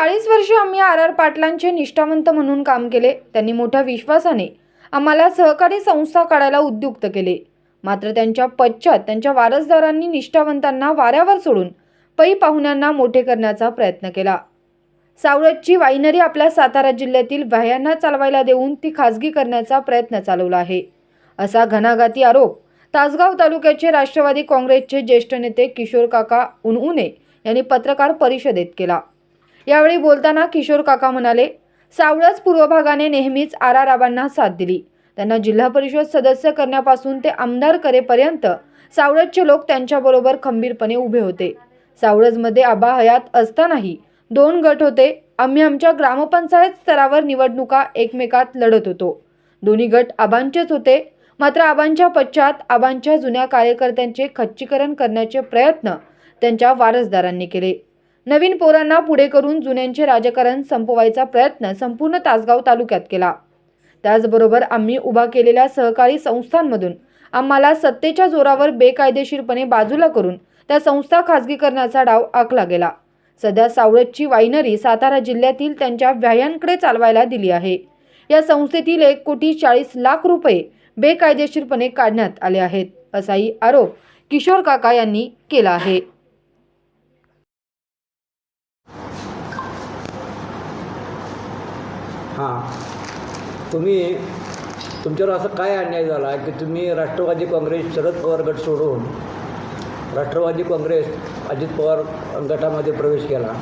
चाळीस वर्ष आम्ही आर आर पाटलांचे निष्ठावंत म्हणून काम केले. त्यांनी मोठ्या विश्वासाने आम्हाला सहकारी संस्था काढायला उद्युक्त केले. मात्र त्यांच्या पश्चात त्यांच्या वारसदारांनी निष्ठावंतांना वाऱ्यावर सोडून पै पाहुण्यांना मोठे करण्याचा प्रयत्न केला. सावळतची वाईनरी आपल्या सातारा जिल्ह्यातील व्यायांना चालवायला देऊन ती खाजगी करण्याचा प्रयत्न चालवला आहे. असा घणाघाती आरोप तासगाव तालुक्याचे राष्ट्रवादी काँग्रेसचे ज्येष्ठ नेते किशोर काका उनउने यांनी पत्रकार परिषदेत केला. यावेळी बोलताना किशोर काका म्हणाले सावळच पूर्व भागाने नेहमीच आर आर आबांना साथ दिली. त्यांना जिल्हा परिषद सदस्य करण्यापासून ते आमदार करेपर्यंत सावळजचे लोक त्यांच्याबरोबर खंबीरपणे उभे होते. सावळजमध्ये आबा हयात असतानाही दोन गट होते. आम्ही आमच्या ग्रामपंचायत स्तरावर निवडणुका एकमेकात लढत होतो. दोन्ही गट आबांचेच होते. मात्र आबांच्या पश्चात आबांच्या जुन्या कार्यकर्त्यांचे खच्चीकरण करण्याचे प्रयत्न त्यांच्या वारसदारांनी केले. नवीन पोरांना पुढे करून जुन्यांचे राजकारण संपवायचा प्रयत्न संपूर्ण तासगाव तालुक्यात केला. त्याचबरोबर आम्ही उभा केलेल्या सहकारी संस्थांमधून आम्हाला सत्तेच्या जोरावर बेकायदेशीरपणे बाजूला करून त्या संस्था खाजगीकरणाचा डाव आखला गेला. सध्या सावळतची वायनरी सातारा जिल्ह्यातील त्यांच्या व्यायांकडे चालवायला दिली आहे. या संस्थेतील एक कोटी चाळीस लाख रुपये बेकायदेशीरपणे काढण्यात आले आहेत असाही आरोप किशोर काका यांनी केला आहे. हां. तुम्ही तुमच्यावर असं काय अन्याय झाला की तुम्ही राष्ट्रवादी काँग्रेस शरद पवार गट सोडून राष्ट्रवादी काँग्रेस अजित पवार गटामध्ये प्रवेश केला?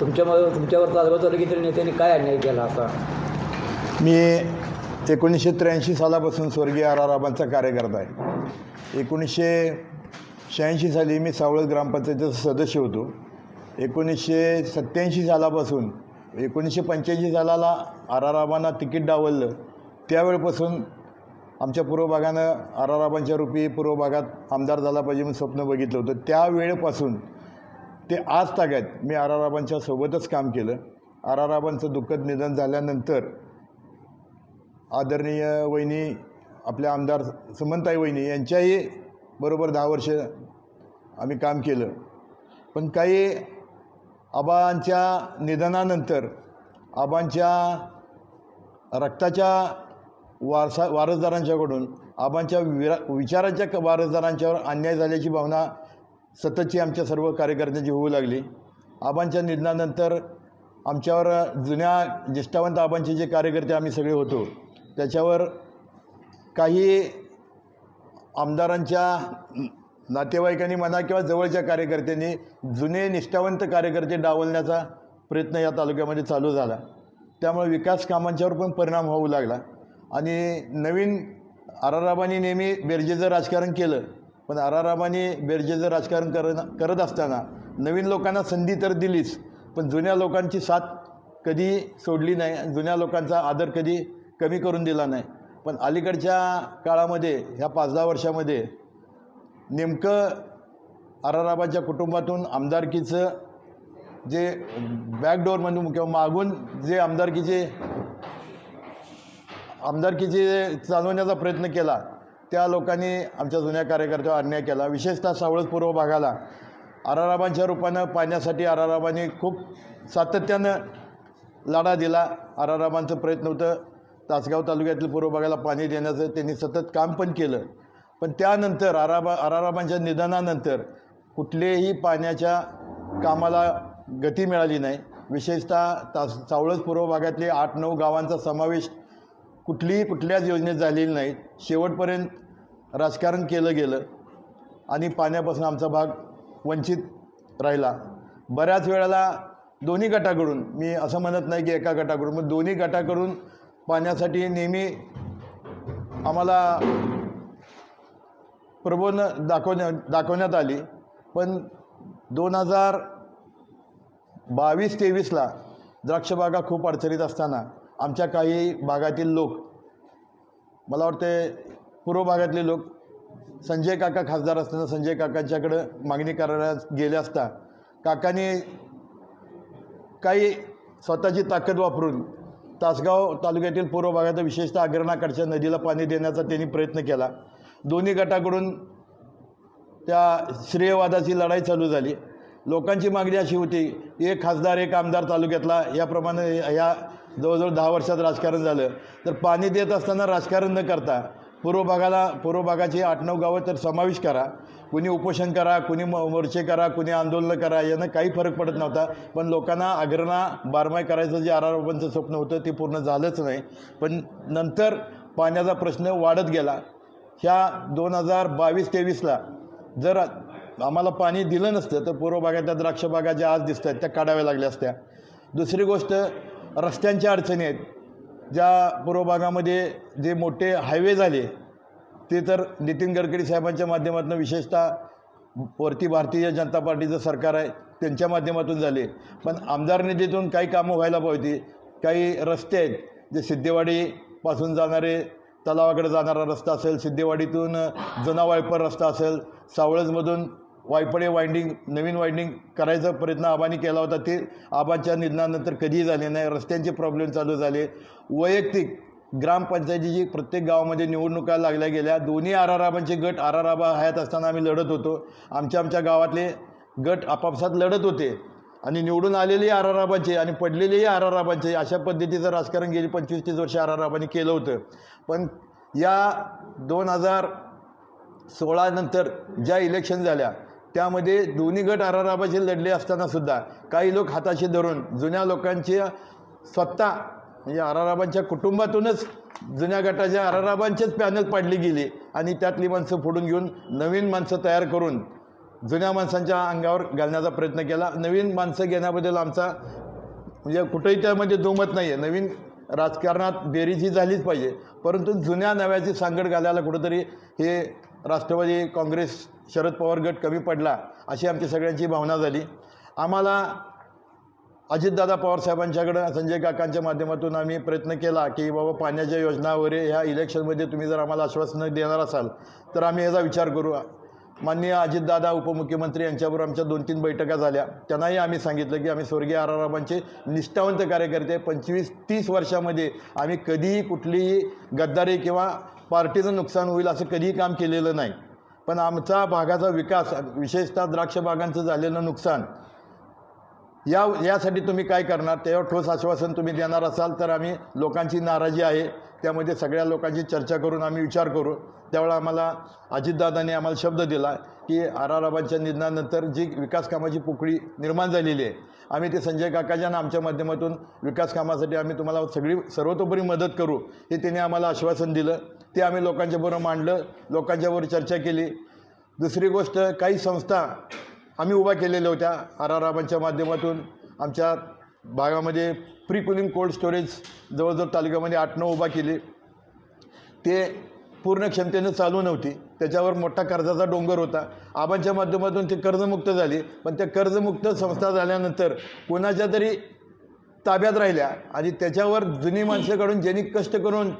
तुमच्यामध्ये तुमच्यावर चालवत की त्या नेत्यांनी काय अन्याय केला असा? मी एकोणीसशे त्र्याऐंशी सालापासून स्वर्गीय आर आर आबांचा कार्यकर्ता आहे. एकोणीसशे शहाऐंशी साली मी सावळत ग्रामपंचायतीचा सदस्य होतो. एकोणीसशे सत्त्याऐंशी सालापासून एकोणीसशे पंच्याऐंशी सालाला आराराबांना तिकीट डावललं. त्यावेळपासून आमच्या पूर्व भागानं आर रूपी पूर्व भागात आमदार झाला पाहिजे म्हणून स्वप्न बघितलं होतं. त्यावेळेपासून ते आज ताग्यात मी आराराबांच्या सोबतच काम केलं. आराराबांचं दुःखद निधन झाल्यानंतर आदरणीय वहिनी आपल्या आमदार सुमनताई वहिनी यांच्याही बरोबर दहा वर्ष आम्ही काम केलं. पण काही आबांच्या निधनानंतर आबांच्या रक्ताच्या वारसा वारसदारांच्याकडून आबांच्या विरा विचाराच्या क- वारसदारांच्यावर अन्याय झाल्याची भावना सततची आमच्या सर्व कार्यकर्त्यांची होऊ लागली. आबांच्या निधनानंतर आमच्यावर जुन्या ज्येष्ठावंत आबांचे जे कार्यकर्ते आम्ही सगळे होतो त्याच्यावर काही आमदारांच्या नातेवाईकांनी म्हणा किंवा जवळच्या कार्यकर्त्यांनी जुने निष्ठावंत कार्यकर्ते डावलण्याचा प्रयत्न या तालुक्यामध्ये चालू झाला. त्यामुळे विकास कामांच्यावर पण परिणाम होऊ लागला. आणि नवीन आराराबांनी नेहमी बेरजेचं राजकारण केलं. पण आराराबांनी बेरजेचं राजकारण कर करत असताना नवीन लोकांना संधी तर दिलीच पण जुन्या लोकांची साथ कधी सोडली नाही आणि जुन्या लोकांचा आदर कधी कमी करून दिला नाही. पण अलीकडच्या काळामध्ये ह्या पाच दहा वर्षामध्ये नेमकं आराराबाच्या कुटुंबातून आमदारकीचं जे बॅकडोअर म्हणून किंवा मागून जे आमदारकीचे आमदारकीचे चालवण्याचा प्रयत्न केला त्या लोकांनी आमच्या जुन्या कार्यकर्त्यावर अन्याय केला. विशेषतः सावळत पूर्व भागाला. आराराबांच्या रूपानं पाहण्यासाठी आराराबांनी खूप सातत्यानं लढा दिला. आराराबांचं प्रयत्न होतं. तासगाव तालुक्यातील पूर्व भागाला पाणी देण्याचं. त्यांनी सतत काम पण केलं. पण त्यानंतर आराबा आराराबांच्या निधनानंतर कुठलेही पाण्याच्या कामाला गती मिळाली नाही. विशेषतः तास चावळस पूर्व भागातले आठ नऊ गावांचा समावेश कुठलीही कुठल्याच योजनेत झालेली नाही. शेवटपर्यंत राजकारण केलं गेलं आणि पाण्यापासून आमचा भाग वंचित राहिला. बऱ्याच वेळेला दोन्ही गटाकडून मी असं म्हणत नाही की एका गटाकडून मग दोन्ही गटाकडून पाण्यासाठी नेहमी आम्हाला प्रबोधनं दाखवण्या दाखवण्यात आली. पण दोन हजार बावीस तेवीसला द्राक्षबागा खूप अडचणीत असताना आमच्या काही भागातील लोक मला वाटते पूर्व भागातले लोक संजय काका खासदार असताना संजय काकांच्याकडं मागणी करायला गेले असता काकांनी काही स्वतःची ताकद वापरून तासगाव तालुक्यातील पूर्व भागात विशेषतः अग्रणाकडच्या नदीला पाणी देण्याचा त्यांनी प्रयत्न केला. दोन्ही गटाकडून त्या श्रेयवादाची लढाई चालू झाली. लोकांची मागणी अशी होती एक खासदार एक आमदार तालुक्यातला याप्रमाणे ह्या जवळजवळ दहा वर्षात राजकारण झालं. तर पाणी देत असताना राजकारण न करता पूर्व भागाला पूर्व भागाची आठ नऊ गावं तर समावेश करा. कुणी उपोषण करा कुणी म मोर्चे करा कुणी आंदोलनं करा यानं काही फरक पडत नव्हता. पण लोकांना अग्रणा बारमाय करायचं जे आर आर स्वप्न होतं ते पूर्ण झालंच नाही. पण नंतर पाण्याचा प्रश्न वाढत गेला. ह्या दोन हजार बावीस तेवीसला जर आम्हाला पाणी दिलं नसतं तर पूर्व भागातल्या द्राक्ष बागा ज्या आज दिसत आहेत त्या काढाव्या लागल्या असत्या. दुसरी गोष्ट रस्त्यांच्या अडचणी आहेत. ज्या पूर्व भागामध्ये जे मोठे हायवे झाले ते तर नितीन गडकरी साहेबांच्या माध्यमातून विशेषतः वरती भारतीय जनता पार्टीचं सरकार आहे त्यांच्या माध्यमातून झाले. पण आमदार निधीतून काही कामं व्हायला पाहिजे. काही रस्ते आहेत जे सिद्धेवाडीपासून जाणारे तलावाकडे जाणारा रस्ता असेल सिद्धेवाडीतून जुना वायपर रस्ता असेल सावळजमधून वायपडे वाइंडिंग नवीन वाइंडिंग करायचा प्रयत्न आबांनी केला होता. ते आबांच्या निधनानंतर कधीही झाले नाही. रस्त्यांचे प्रॉब्लेम चालू झाले. वैयक्तिक ग्रामपंचायतीची प्रत्येक गावामध्ये निवडणुका लागल्या गेल्या दोन्ही आराराबांचे गट आराराबा हयात असताना आम्ही लढत होतो. आमच्या आमच्या गावातले गट आपापसात लढत होते. आणि निवडून आलेले आर आर आणि पडलेलेही आर आर अशा पद्धतीचं राजकारण गेली पंचवीस तीस वर्ष आर आर केलं होतं. पण या दोन हजार सोळानंतर ज्या इलेक्शन झाल्या त्यामध्ये दोन्ही गट आर आर आबाचे लढले असताना सुद्धा काही लोक हाताशी धरून जुन्या लोकांच्या स्वतः म्हणजे आर आर आबांच्या कुटुंबातूनच जुन्या गटाच्या आर आर आबांचेच पॅनल पाडली गेली आणि त्यातली माणसं फोडून घेऊन नवीन माणसं तयार करून जुन्या माणसांच्या अंगावर घालण्याचा प्रयत्न केला. नवीन माणसं घेण्याबद्दल आमचा म्हणजे कुठंही त्यामध्ये दुमत नाही आहे नवीन राजकारणात बेरीज ही झालीच पाहिजे. परंतु जुन्या नव्याची सांगड घालायला कुठंतरी हे राष्ट्रवादी काँग्रेस शरद पवार गट कमी पडला अशी आमची सगळ्यांची भावना झाली. आम्हाला अजितदादा पवारसाहेबांच्याकडं संजय काकांच्या माध्यमातून आम्ही प्रयत्न केला की बाबा पाण्याच्या योजना वगैरे ह्या इलेक्शनमध्ये तुम्ही जर आम्हाला आश्वासनं देणार असाल तर आम्ही याचा विचार करू. माननीय अजितदादा उपमुख्यमंत्री यांच्याबरोबर आमच्या दोन तीन बैठका झाल्या. त्यांनाही आम्ही सांगितलं की आम्ही स्वर्गीय आर निष्ठावंत कार्यकर्ते पंचवीस तीस वर्षामध्ये आम्ही कधीही कुठलीही गद्दारी किंवा पार्टीचं नुकसान होईल असं कधीही काम केलेलं नाही. पण आमचा भागाचा विकास विशेषतः द्राक्ष बागांचं झालेलं नुकसान या यासाठी तुम्ही काय करणार? त्यावर ठोस आश्वासन तुम्ही देणार असाल तर आम्ही लोकांची नाराजी आहे. त्यामध्ये सगळ्या लोकांची चर्चा करून आम्ही विचार करू. त्यावेळा आम्हाला अजितदादांनी आम्हाला शब्द दिला की आर आर आबांच्या निधनानंतर जी विकास कामाची पोकळी निर्माण झालेली आहे आम्ही ते संजय काकाच्या आमच्या माध्यमातून विकास कामासाठी आम्ही तुम्हाला सगळी सर्वतोपरी मदत करू हे त्याने आम्हाला आश्वासन दिलं. ते आम्ही लोकांच्याबरोबर मांडलं लोकांच्याबरोबर चर्चा केली. दुसरी गोष्ट काही संस्था आम्ही उभा केलेल्या होत्या आर आर आबांच्या माध्यमातून. आमच्या भागामध्ये प्री कुलिंग कोल्ड स्टोरेज जवळजवळ तालुक्यामध्ये आठ नऊ उभा केली. ते पूर्ण क्षमतेनं चालू नव्हती. त्याच्यावर मोठा कर्जाचा डोंगर होता. आबांच्या माध्यमातून ते कर्जमुक्त झाली. पण त्या कर्जमुक्त संस्था झाल्यानंतर कोणाच्या तरी ताब्यात राहिल्या आणि त्याच्यावर जुनी माणसं ज्यांनी कष्ट करून